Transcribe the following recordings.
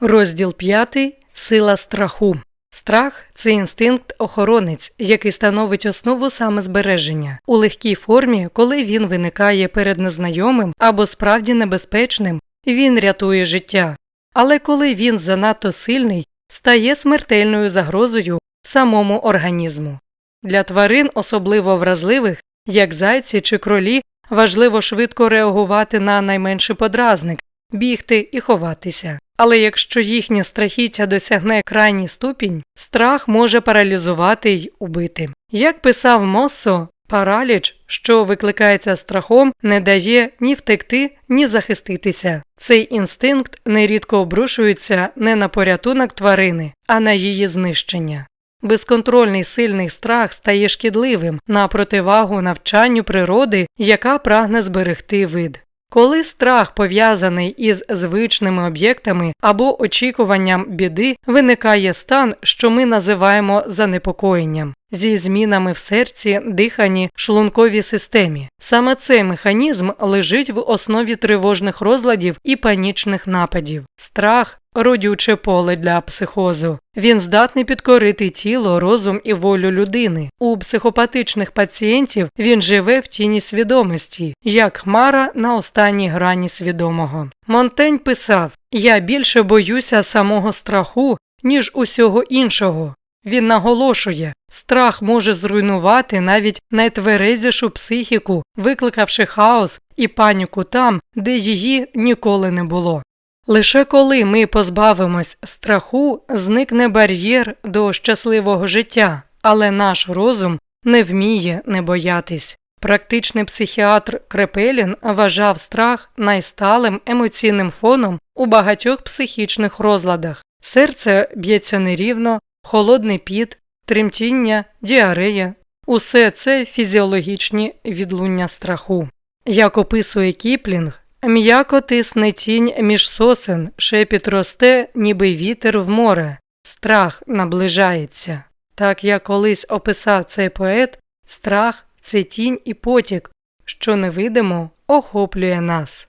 Розділ 5. Сила страху. Страх це інстинкт охоронець, який становить основу самозбереження у легкій формі, коли він виникає перед незнайомим або справді небезпечним, він рятує життя. Але коли він занадто сильний, стає смертельною загрозою самому організму. Для тварин, особливо вразливих, як зайці чи кролі, важливо швидко реагувати на найменший подразник, бігти і ховатися. Але якщо їхнє страхіття досягне крайній ступінь, страх може паралізувати й убити. Як писав Моссо, параліч, що викликається страхом, не дає ні втекти, ні захиститися. Цей інстинкт нерідко обрушується не на порятунок тварини, а на її знищення. Безконтрольний сильний страх стає шкідливим на противагу навчанню природи, яка прагне зберегти вид. Коли страх пов'язаний із звичними об'єктами або очікуванням біди, виникає стан, що ми називаємо занепокоєнням, зі змінами в серці, диханні, шлунковій системі. Саме цей механізм лежить в основі тривожних розладів і панічних нападів. Страх родюче поле для психозу. Він здатний підкорити тіло, розум і волю людини. У психопатичних пацієнтів він живе в тіні свідомості, як хмара на останній грані свідомого. Монтень писав: Я більше боюся самого страху, ніж усього іншого. Він наголошує, страх може зруйнувати навіть найтверезішу психіку, викликавши хаос і паніку там, де її ніколи не було. Лише коли ми позбавимось страху, зникне бар'єр до щасливого життя, але наш розум не вміє не боятись. Практичний психіатр Крепелін вважав страх найсталим емоційним фоном у багатьох психічних розладах. Серце б'ється нерівно, холодний піт, тремтіння, діарея усе це фізіологічні відлуння страху. Як описує Кіплінг, М'яко тисне тінь між сосен, шепіт росте, ніби вітер в море, страх наближається. Так як колись описав цей поет, страх це тінь і потік, що невидимо охоплює нас.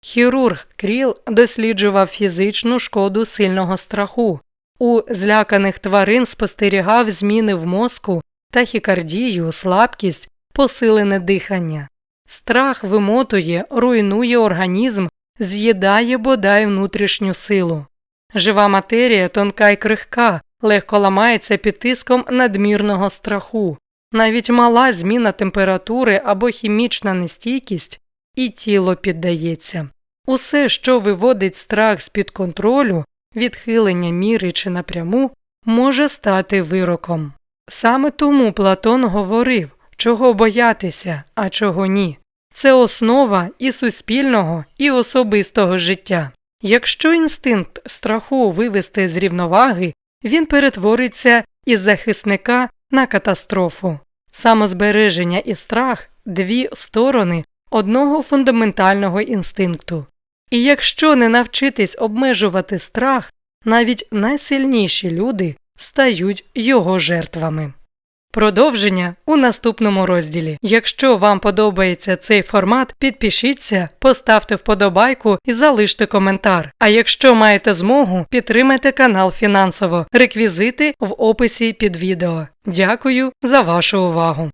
Хірург Кріл досліджував фізичну шкоду сильного страху. У зляканих тварин спостерігав зміни в мозку, тахікардію, слабкість, посилене дихання. Страх вимотує, руйнує організм, з'їдає бодай внутрішню силу. Жива матерія тонка й крихка, легко ламається під тиском надмірного страху. Навіть мала зміна температури або хімічна нестійкість, і тіло піддається. Усе, що виводить страх з під контролю, відхилення міри чи напряму, може стати вироком. Саме тому Платон говорив, чого боятися, а чого ні. Це основа і суспільного, і особистого життя. Якщо інстинкт страху вивести з рівноваги, він перетвориться із захисника на катастрофу. Самозбереження і страх дві сторони одного фундаментального інстинкту. І якщо не навчитись обмежувати страх, навіть найсильніші люди стають його жертвами. Продовження у наступному розділі. Якщо вам подобається цей формат, підпишіться, поставте вподобайку і залиште коментар. А якщо маєте змогу, підтримайте канал фінансово. Реквізити в описі під відео. Дякую за вашу увагу!